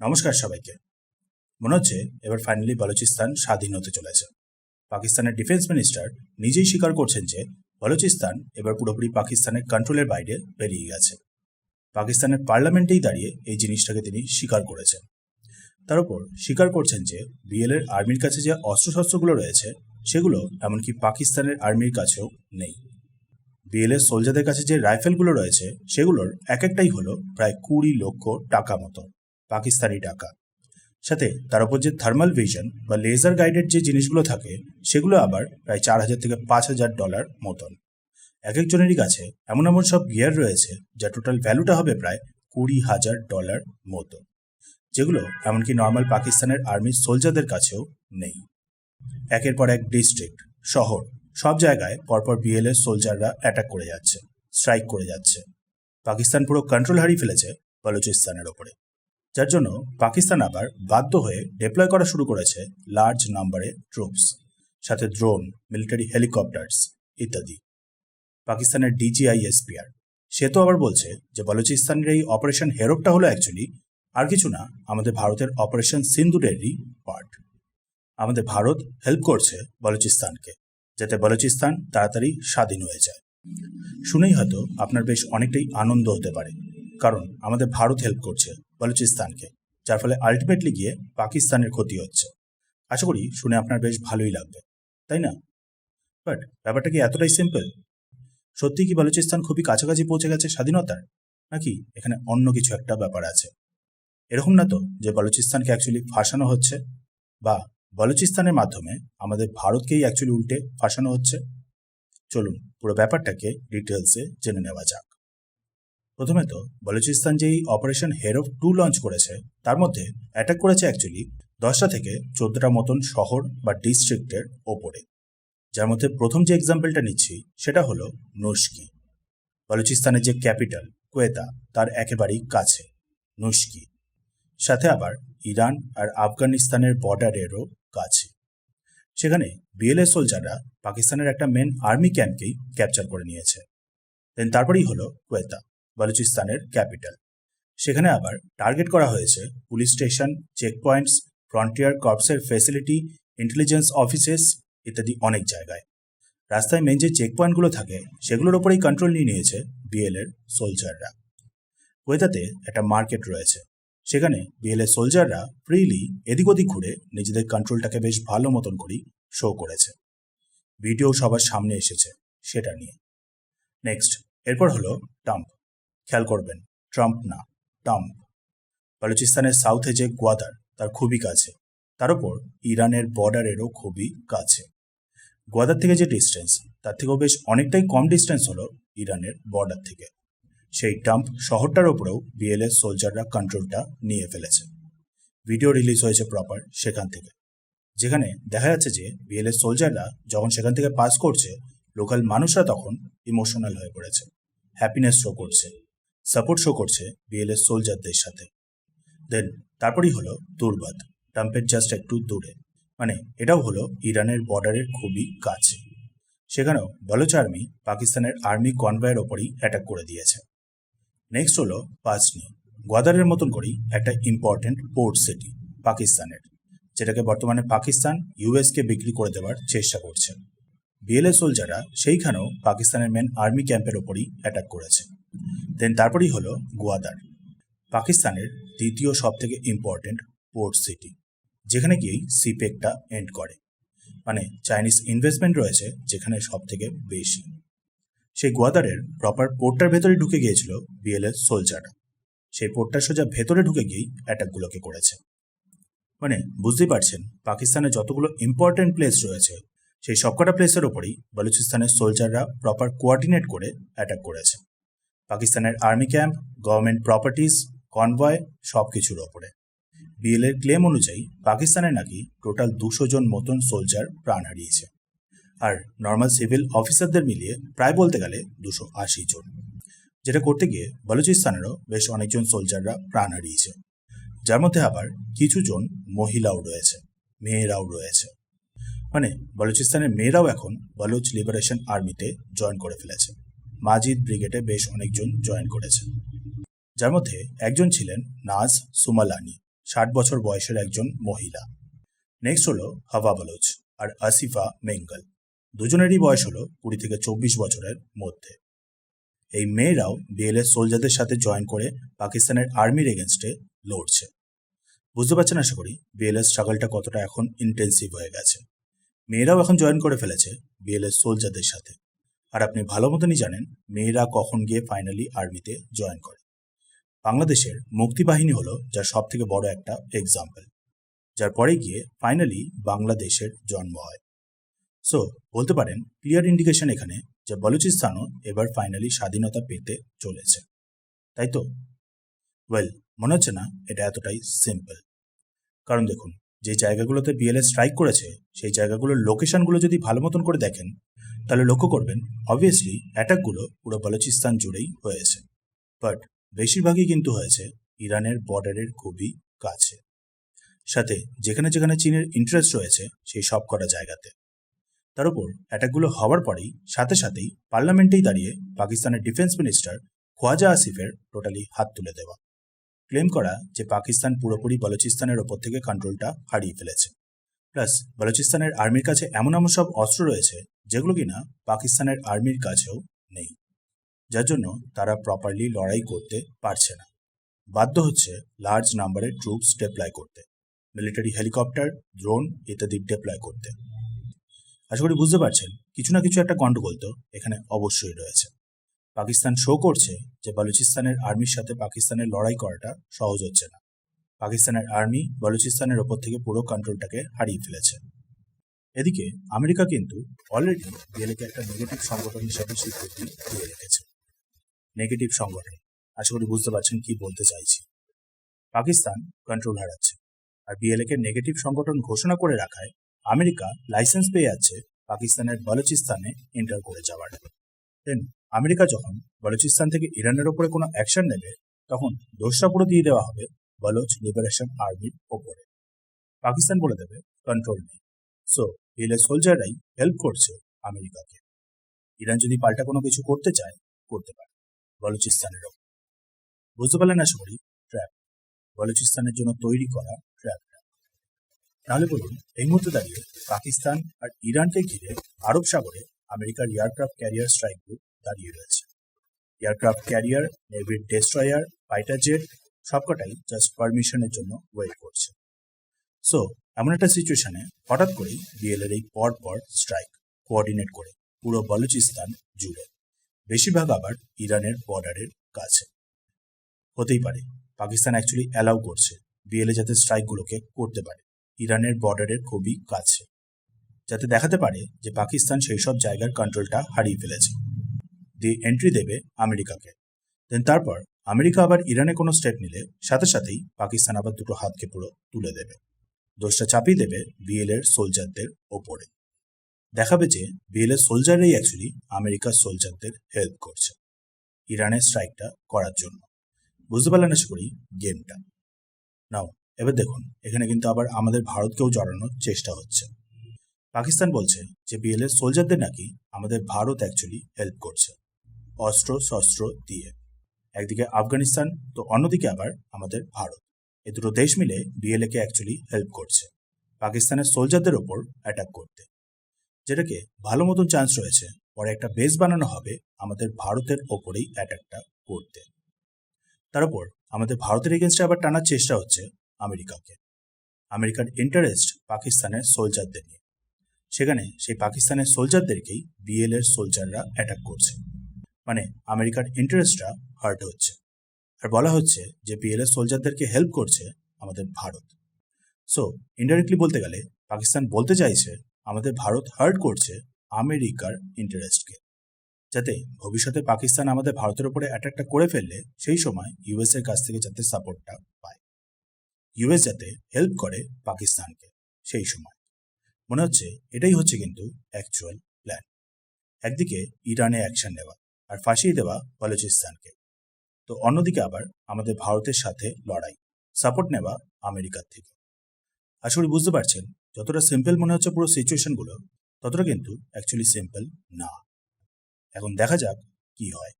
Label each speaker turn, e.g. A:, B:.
A: নমস্কার সবাইকে। মনে হচ্ছে এবার ফাইনালি বলুচিস্তান স্বাধীন হতে চলেছে। পাকিস্তানের ডিফেন্স মিনিস্টার নিজেই স্বীকার করছেন যে বলুচিস্তান এবার পুরোপুরি পাকিস্তানের কন্ট্রোলের বাইরে বেরিয়ে গেছে। পাকিস্তানের পার্লামেন্টেই দাঁড়িয়ে এই জিনিসটাকে তিনি স্বীকার করেছেন। তার উপর স্বীকার করছেন যে বিএলের আর্মির কাছে যে অস্ত্রশস্ত্রগুলো রয়েছে, সেগুলো এমনকি পাকিস্তানের আর্মির কাছেও নেই। বিএলের সোলজারদের কাছে যে রাইফেলগুলো রয়েছে, সেগুলোর এক একটাই হলো প্রায় কুড়ি লক্ষ টাকা মতো। পাকিস্তানি টাকা। সাথে তার উপর যে থার্মাল ভিশন বা লেজার গাইডেড যে জিনিসগুলো থাকে, সেগুলো আবার প্রায় চার হাজার থেকে পাঁচ হাজার ডলার মতন। এক একজনেরই কাছে এমন এমন সব গিয়ার রয়েছে, যা টোটাল ভ্যালুটা হবে প্রায় কুড়ি হাজার ডলার মতো যেগুলো এমনকি নর্মাল পাকিস্তানের আর্মির সোলজারদের কাছেও নেই। একের পর এক ডিস্ট্রিক্ট শহর, সব জায়গায় পরপর বিএলএর সোলজাররা অ্যাটাক করে যাচ্ছে স্ট্রাইক করে যাচ্ছে। পাকিস্তান পুরো কন্ট্রোল হারিয়ে ফেলেছে বলুচিস্তানের ওপরে। যার জন্য পাকিস্তান আবার বাধ্য হয়ে ডিপ্লয় করা শুরু করেছে লার্জ নাম্বারে ট্রুপস সাথে ড্রোন মিলিটারি হেলিকপ্টার্স ইত্যাদি। পাকিস্তানের ডিজিআইএসপিআর সে তো আবার বলছে যে বলুচিস্তানের এই অপারেশন হেরোপটা হলো অ্যাকচুয়ালি আর কিছু না, আমাদের ভারতের অপারেশন সিন্ধুরেরই পার্ট আমাদের ভারত হেল্প করছে বলুচিস্তানকে, যাতে বলুচিস্তান তাড়াতাড়ি স্বাধীন হয়ে যায়। শুনেই হয়তো আপনার বেশ অনেকটাই আনন্দ হতে পারে, কারণ আমাদের ভারত হেল্প করছে বলুচিস্তানকে, যার ফলে আলটিমেটলি গিয়ে পাকিস্তানের ক্ষতি হচ্ছে। আশা করি শুনে আপনার বেশ ভালোই লাগবে, তাই না? বাট ব্যাপারটা কি এতটাই সিম্পল সত্যি কি বলুচিস্তান খুবই কাছাকাছি পৌঁছে গেছে স্বাধীনতার? নাকি এখানে অন্য কিছু একটা ব্যাপার আছে? এরকম না তো যে বলুচিস্তানকে অ্যাকচুয়ালি ফাঁসানো হচ্ছে, বা বলুচিস্তানের মাধ্যমে আমাদের ভারতকেই অ্যাকচুয়ালি উল্টে ফাঁসানো হচ্ছে? চলুন পুরো ব্যাপারটাকে ডিটেলসে জেনে নেওয়া যাক। প্রথমে তো বলুচিস্তান যে এই অপারেশন হেরো টু লঞ্চ করেছে, তার মধ্যে অ্যাটাক করেছে অ্যাকচুয়ালি দশটা থেকে চোদ্দটা মতন শহর বা ডিস্ট্রিক্টের ওপরে। যার মধ্যে প্রথম যে এক্সাম্পলটা নিচ্ছি, সেটা হলো নুস্কি বলুচিস্তানের যে ক্যাপিটাল কোয়েতা, তার একেবারেই কাছে নুস্কি সাথে আবার ইরান আর আফগানিস্তানের বর্ডারেরও কাছে। সেখানে বিএলএ সোলজাররা পাকিস্তানের একটা মেন আর্মি ক্যাম্পকেই ক্যাপচার করে নিয়েছে। দেন তারপরেই হলো কোয়েতা। বলুচিস্তানের ক্যাপিটাল। সেখানে আবার টার্গেট করা হয়েছে পুলিশ স্টেশন চেকপয়েন্টস ফ্রন্টিয়ার কর্পসের ফেসিলিটি ইন্টেলিজেন্স অফিসেস ইত্যাদি অনেক জায়গায়। রাস্তায় মেন যে চেক পয়েন্টগুলো থাকে, সেগুলোর ওপরেই কন্ট্রোল নিয়ে নিয়েছে বিএলের সোলজাররা কোয়েতাতে একটা মার্কেট রয়েছে। সেখানে বিএলএ সোলজাররা ফ্রিলি এদিক ওদিক ঘুরে নিজেদের কন্ট্রোলটাকে বেশ ভালো মতন করেই শো করেছে। ভিডিও সবার সামনে এসেছে, সেটা নিয়ে। নেক্সট এরপর হলো টাম্প খেয়াল করবেন, ট্রাম্প না টাম্প বালুচিস্তানের সাউথে যে গোয়াদার, তার খুবই কাছে। তার উপর ইরানের বর্ডারেরও খুবই কাছে। গোয়াদার থেকে যে ডিস্টেন্স তার থেকেও বেশ অনেকটাই কম ডিস্টেন্স হলো ইরানের বর্ডার থেকে। সেই ডাম্প শহরটার ওপরেও বিএলএস সোলজাররা কন্ট্রোলটা নিয়ে ফেলেছে। ভিডিও রিলিজ হয়েছে প্রপার সেখান থেকে। যেখানে দেখা যাচ্ছে যে বিএলএস সোলজাররা যখন সেখান থেকে পাস করছে লোকাল মানুষরা তখন ইমোশনাল হয়ে পড়েছে। হ্যাপিনেস শো করছে। সাপোর্ট শো করছে বিএলএস সোলজারদের সাথে। দেন তারপরেই হলো দুর্বাদ। ডাম্পের জাস্ট একটু দূরে। মানে এটাও হলো ইরানের বর্ডারের খুবই কাছে। সেখানেও বলোচ আর্মি পাকিস্তানের আর্মি কনভয়ের ওপরই অ্যাটাক করে দিয়েছে। নেক্সট হলো পাজনি গোয়াদারের মতন করেই একটা ইম্পর্টেন্ট পোর্ট সিটি পাকিস্তানের। যেটাকে বর্তমানে পাকিস্তান ইউএসকে বিক্রি করে দেওয়ার চেষ্টা করছে। বিএলএ সোলজাররা সেইখানেও পাকিস্তানের মেন আর্মি ক্যাম্পের ওপরই অ্যাটাক করেছে। দেন তারপরেই হলো গোয়াদার, পাকিস্তানের দ্বিতীয় সব থেকে ইম্পর্টেন্ট পোর্ট সিটি যেখানে গিয়েই সিপেকটা এন্ড করে। মানে চাইনিজ ইনভেস্টমেন্ট রয়েছে যেখানে সব থেকে বেশি। সেই গোয়াদারের প্রপার পোর্টটার ভেতরে ঢুকে গিয়েছিল বিএলএ সোলজাররা সেই পোর্টটার সোজা ভেতরে ঢুকে গিয়েই অ্যাটাকগুলোকে করেছে। মানে বুঝতেই পারছেন, পাকিস্তানে যতগুলো ইম্পর্টেন্ট প্লেস রয়েছে, সেই সবকটা প্লেসের ওপরেই বালুচিস্তানের সোলজাররা প্রপার কোয়ার্ডিনেট করে অ্যাটাক করেছে। পাকিস্তানের army camp, government properties convoy সব কিছুর ওপরে। বিএলের ক্লেম অনুযায়ী পাকিস্তানে নাকি টোটাল দুশো জন মতন সোলজার প্রাণ হারিয়েছে। আর নর্মাল সিভিল অফিসারদের মিলিয়ে প্রায় বলতে গেলে দুশো আশি জন। যেটা করতে গিয়ে বলুচিস্তানেরও বেশ অনেকজন সোলজাররা প্রাণ হারিয়েছে। যার মধ্যে আবার কিছু জন মহিলাও রয়েছে, মেয়েরাও রয়েছে। মানে বলুচিস্তানের মেয়েরাও এখন বলুচ লিবারেশন আর্মিতে জয়েন করে ফেলেছে। মাজিদ ব্রিগেডে বেশ অনেকজন জয়েন করেছে যার মধ্যে একজন ছিলেন নাজ সুমালানি, ষাট বছর বয়সের একজন মহিলা। নেক্সট হলো হাওয়া বলোচ আর আসিফা মেঙ্গল। দুজনেরই বয়স হলো কুড়ি থেকে চব্বিশ বছরের মধ্যে। এই মেয়েরাও বিএলএ সোলজারদের সাথে জয়েন করে পাকিস্তানের আর্মির এগেনস্টে লড়ছে। বুঝতে পারছেন আশা করি বিএলএস স্ট্রাগলটা কতটা এখন ইন্টেন্সিভ হয়ে গেছে। মেয়েরাও এখন জয়েন করে ফেলেছে বিএলএস সোলজারদের সাথে। আর আপনি ভালো মতনই জানেন, মেয়েরা কখন গিয়ে ফাইনালি আর্মিতে জয়েন করে। বাংলাদেশের মুক্তিবাহিনী হলো যার সব থেকে বড় একটা এক্সাম্পল যার পরে গিয়ে ফাইনালি বাংলাদেশের জন্ম হয়। সো বলতে পারেন ক্লিয়ার ইন্ডিকেশন এখানে যে বলুচিস্তানও এবার ফাইনালি স্বাধীনতা পেতে চলেছে। তাই তো? ওয়েল মনে হচ্ছে না এটা এতটাই সিম্পল কারণ দেখুন, যে জায়গাগুলোতে বিএলএ স্ট্রাইক করেছে, সেই জায়গাগুলোর লোকেশনগুলো যদি ভালো মতন করে দেখেন তাহলে লক্ষ্য করবেন অবভিয়াসলি অ্যাটাকগুলো পুরো বলুচিস্তান জুড়েই হয়েছে বাট বেশিরভাগই কিন্তু হয়েছে ইরানের বর্ডারের খুবই কাছে। সাথে যেখানে যেখানে চীনের ইন্টারেস্ট রয়েছে, সেই সব কটা জায়গাতে। তার উপর অ্যাটাকগুলো হওয়ার পরেই সাথে সাথেই পার্লামেন্টেই দাঁড়িয়ে পাকিস্তানের ডিফেন্স মিনিস্টার খোয়াজা আসিফের টোটালি হাত তুলে দেওয়া। ক্লেম করা যে পাকিস্তান পুরোপুরি বলুচিস্তানের ওপর থেকে কন্ট্রোলটা হারিয়ে ফেলেছে। প্লাস বালুচিস্তানের আর্মির কাছে এমন এমন সব অস্ত্র রয়েছে, যেগুলো কিনা পাকিস্তানের আর্মির কাছেও নেই। যার জন্য তারা প্রপারলি লড়াই করতে পারছে না। বাধ্য হচ্ছে লার্জ নাম্বারের ট্রুপস ডেপ্লয় করতে। মিলিটারি হেলিকপ্টার ড্রোন ইত্যাদি ডেপ্লয় করতে। আশা করি বুঝতে পারছেন, কিছু না কিছু একটা গন্ডগোল তো এখানে অবশ্যই রয়েছে। পাকিস্তান শো করছে যে বালুচিস্তানের আর্মির সাথে পাকিস্তানের লড়াই করাটা সহজ হচ্ছে না। পাকিস্তানের আর্মি বলুচিস্তানের ওপর থেকে পুরো কন্ট্রোলটাকে হারিয়ে ফেলেছে। এদিকে আমেরিকা কিন্তু অলরেডি বিএলএকে একটা নেগেটিভ সংগঠন হিসাবে স্বীকৃতি দিয়ে রেখেছে। নেগেটিভ সংগঠন, আশা করি বুঝতে পারছেন কি বলতে চাইছি। পাকিস্তান কন্ট্রোল হারাচ্ছে, আর বিএলএকে নেগেটিভ সংগঠন ঘোষণা করে রাখায় আমেরিকা লাইসেন্স পেয়ে যাচ্ছে পাকিস্তানের বলুচিস্তানে এন্টার করে যাওয়ার। দেন আমেরিকা যখন বলুচিস্তান থেকে ইরানের ওপরে কোনো অ্যাকশন নেবে, তখন দোষটা পুরো দিয়ে দেওয়া হবে বলোচ লিবারেশন আর্মির ওপরে। পাকিস্তান বলে দেবে কন্ট্রোল নেই। সো বিএলএ সোলজাররাই হেল্প করছে আমেরিকাকে। ইরান যদি পাল্টা কোনো কিছু করতে চায়, করতে পারে। বলুচিস্তানের ওপর বুঝতে পারলেন আশা করি ট্র্যাপ বলুচিস্তানের জন্য তৈরি করা ট্র্যাপটা তাহলে বলুন, এই মুহূর্তে দাঁড়িয়ে পাকিস্তান আর ইরানকে ঘিরে আরব সাগরে আমেরিকার এয়ারক্রাফট ক্যারিয়ার স্ট্রাইক গ্রুপ দাঁড়িয়ে রয়েছে। এয়ারক্রাফট ক্যারিয়ার নেভির ডেস্ট্রয়ার ফাইটার জেট সবকটাই জাস্ট পারমিশনের জন্য ওয়েট করছে। সো এমন একটা সিচুয়েশনে হঠাৎ করেই বিএলের এই পর পর স্ট্রাইক কোঅর্ডিনেট করে পুরো বলুচিস্তান জুড়ে। বেশিরভাগ আবার ইরানের বর্ডারের কাছে। হতেই পারে, পাকিস্তান অ্যাকচুয়ালি অ্যালাউ করছে বিএলএ যাতে স্ট্রাইকগুলোকে করতে পারে। ইরানের বর্ডারের খুবই কাছে। যাতে দেখাতে পারে যে পাকিস্তান সেই সব জায়গার কন্ট্রোলটা হারিয়ে ফেলেছে। দিয়ে এন্ট্রি দেবে আমেরিকাকে। দেন তারপর আমেরিকা আবার ইরানে কোনো স্টেপ নিলে সাথে সাথেই পাকিস্তান আবার দুটো হাতকে পুরো তুলে দেবে। দোষটা চাপিয়ে দেবে বিএলের সোলজারদের ওপরে। দেখাবে যে বিএলের সোলজাররাই অ্যাকচুয়ালি আমেরিকার সোলজারদের হেল্প করছে ইরানের স্ট্রাইকটা করার জন্য। বুঝতে পারলেন আশা করি গেমটা নাও, এবার দেখুন, এখানে কিন্তু আবার আমাদের ভারতকেও জড়ানোর চেষ্টা হচ্ছে। পাকিস্তান বলছে যে বিএলের সোলজারদের নাকি আমাদের ভারত অ্যাকচুয়ালি হেল্প করছে। অস্ত্র, শস্ত্র দিয়ে। একদিকে আফগানিস্তান, তো অন্যদিকে আবার আমাদের ভারত। এ দুটো দেশ মিলে বিএলএকে অ্যাকচুয়ালি হেল্প করছে। পাকিস্তানের সোলজারদের ওপর অ্যাটাক করতে। যেটাকে ভালো মতন চান্স রয়েছে, পরে একটা বেস বানানো হবে আমাদের ভারতের ওপরেই অ্যাটাকটা করতে। তার উপর আমাদের ভারতের এগেনস্টে আবার টানার চেষ্টা হচ্ছে আমেরিকাকে। আমেরিকার ইন্টারেস্ট পাকিস্তানের সোলজারদের নিয়ে। সেখানে সেই পাকিস্তানের সোলজারদেরকেই বিএল এর সোলজাররা অ্যাটাক করছে। মানে আমেরিকার ইন্টারেস্টটা হার্ট হচ্ছে। আর বলা হচ্ছে যে বিএল এর সোলজারদেরকে হেল্প করছে আমাদের ভারত। সো ইনডাইরেক্টলি বলতে গেলে, পাকিস্তান বলতে চাইছে, আমাদের ভারত হার্ট করছে আমেরিকার ইন্টারেস্টকে যাতে ভবিষ্যতে পাকিস্তান আমাদের ভারতের উপরে অ্যাটাকটা করে ফেললে, সেই সময় ইউএস এর কাছ থেকে যাতে সাপোর্টটা পায়। ইউএস যাতে হেল্প করে পাকিস্তানকে, সেই সময়। মনে হচ্ছে এটাই হচ্ছে কিন্তু অ্যাকচুয়াল প্ল্যান একদিকে ইরানে অ্যাকশন নেওয়া। আর ফাঁসিয়ে দেওয়া বলুচিস্তানকে। তো অন্যদিকে আবার আমাদের ভারতের সাথে লড়াই সাপোর্ট নেওয়া আমেরিকার থেকে। আসলে বুঝতে পারছেন, যতটা সিম্পল মনে হচ্ছে পুরো সিচুয়েশনগুলো ততটা কিন্তু অ্যাকচুয়ালি সিম্পল না। এখন দেখা যাক কি হয়।